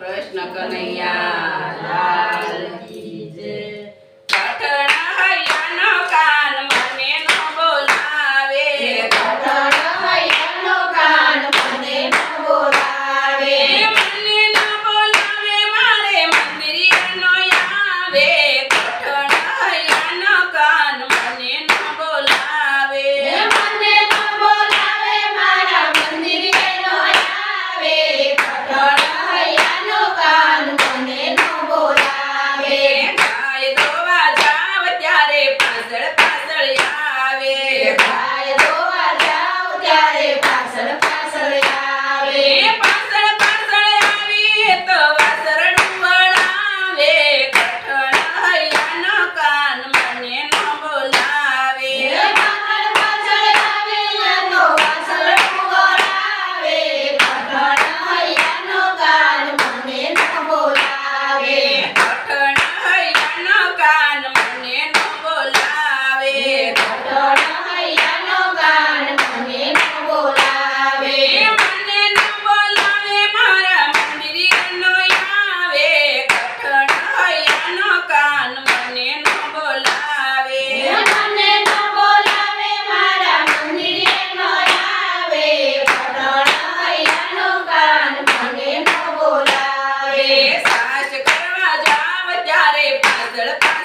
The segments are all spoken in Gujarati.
કૃષ્ણ કનૈયા લાલ ત્યારે પાછળ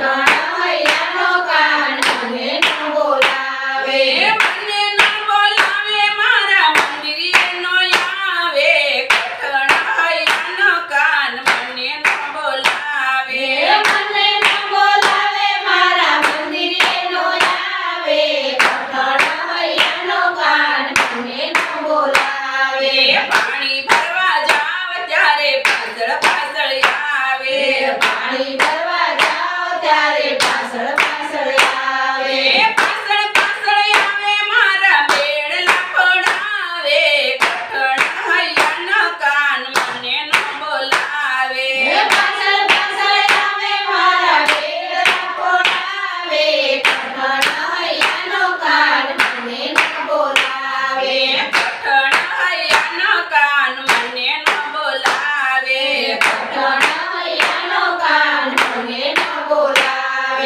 Bye. ત્યારે પાછળ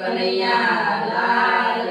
કનૈયા લાલ